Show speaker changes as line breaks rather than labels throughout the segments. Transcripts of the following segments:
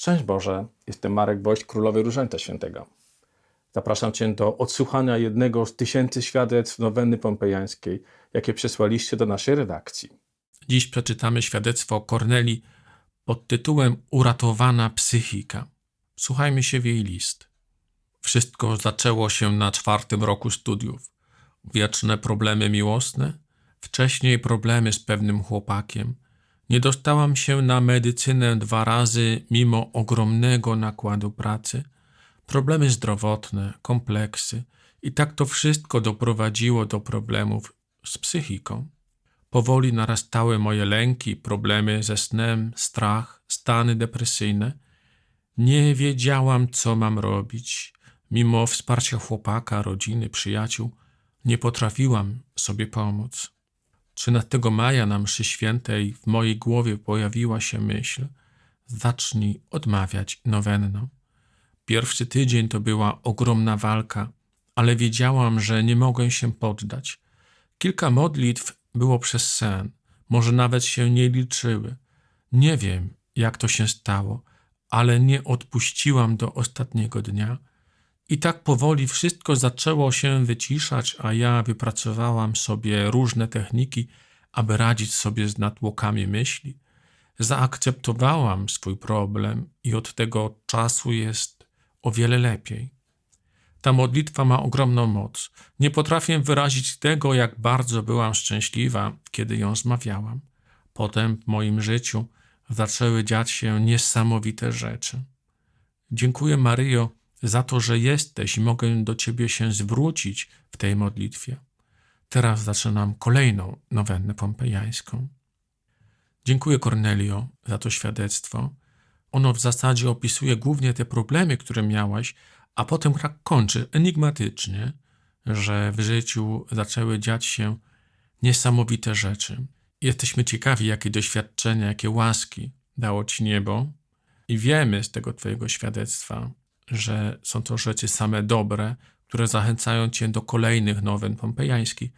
Szczęść Boże, jestem Marek Woś, Królowy Różańca Świętego. Zapraszam Cię do odsłuchania jednego z tysięcy świadectw nowenny pompejańskiej, jakie przesłaliście do naszej redakcji.
Dziś przeczytamy świadectwo Korneli pod tytułem Uratowana psychika. Słuchajmy się w jej list. Wszystko zaczęło się na czwartym roku studiów. Wieczne problemy miłosne, wcześniej problemy z pewnym chłopakiem. Nie dostałam się na medycynę dwa razy mimo ogromnego nakładu pracy. Problemy zdrowotne, kompleksy i tak to wszystko doprowadziło do problemów z psychiką. Powoli narastały moje lęki, problemy ze snem, strach, stany depresyjne. Nie wiedziałam, co mam robić. Mimo wsparcia chłopaka, rodziny, przyjaciół, nie potrafiłam sobie pomóc. 13 maja na mszy świętej w mojej głowie pojawiła się myśl: zacznij odmawiać nowenną. Pierwszy tydzień to była ogromna walka, ale wiedziałam, że nie mogę się poddać. Kilka modlitw było przez sen, może nawet się nie liczyły. Nie wiem, jak to się stało, ale nie odpuściłam do ostatniego dnia. I tak powoli wszystko zaczęło się wyciszać, a ja wypracowałam sobie różne techniki, aby radzić sobie z natłokami myśli. Zaakceptowałam swój problem i od tego czasu jest o wiele lepiej. Ta modlitwa ma ogromną moc. Nie potrafię wyrazić tego, jak bardzo byłam szczęśliwa, kiedy ją zmawiałam. Potem w moim życiu zaczęły dziać się niesamowite rzeczy. Dziękuję, Maryjo, za to, że jesteś i mogę do Ciebie się zwrócić w tej modlitwie. Teraz zaczynam kolejną nowennę pompejańską. Dziękuję, Kornelio, za to świadectwo. Ono w zasadzie opisuje głównie te problemy, które miałaś, a potem tak kończy enigmatycznie, że w życiu zaczęły dziać się niesamowite rzeczy. Jesteśmy ciekawi, jakie doświadczenia, jakie łaski dało Ci niebo i wiemy z tego Twojego świadectwa, że są to rzeczy same dobre, które zachęcają Cię do kolejnych nowen pompejańskich.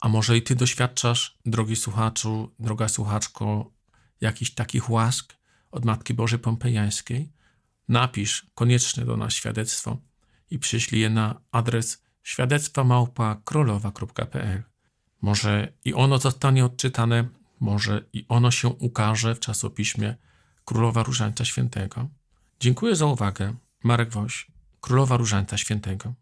A może i Ty doświadczasz, drogi słuchaczu, droga słuchaczko, jakichś takich łask od Matki Bożej Pompejańskiej? Napisz koniecznie do nas świadectwo i przyślij je na adres świadectwa małpa królowa.pl. Może i ono zostanie odczytane, może i ono się ukaże w czasopiśmie Królowa Różańca Świętego. Dziękuję za uwagę. Marek Woś, Królowa Różańca Świętego.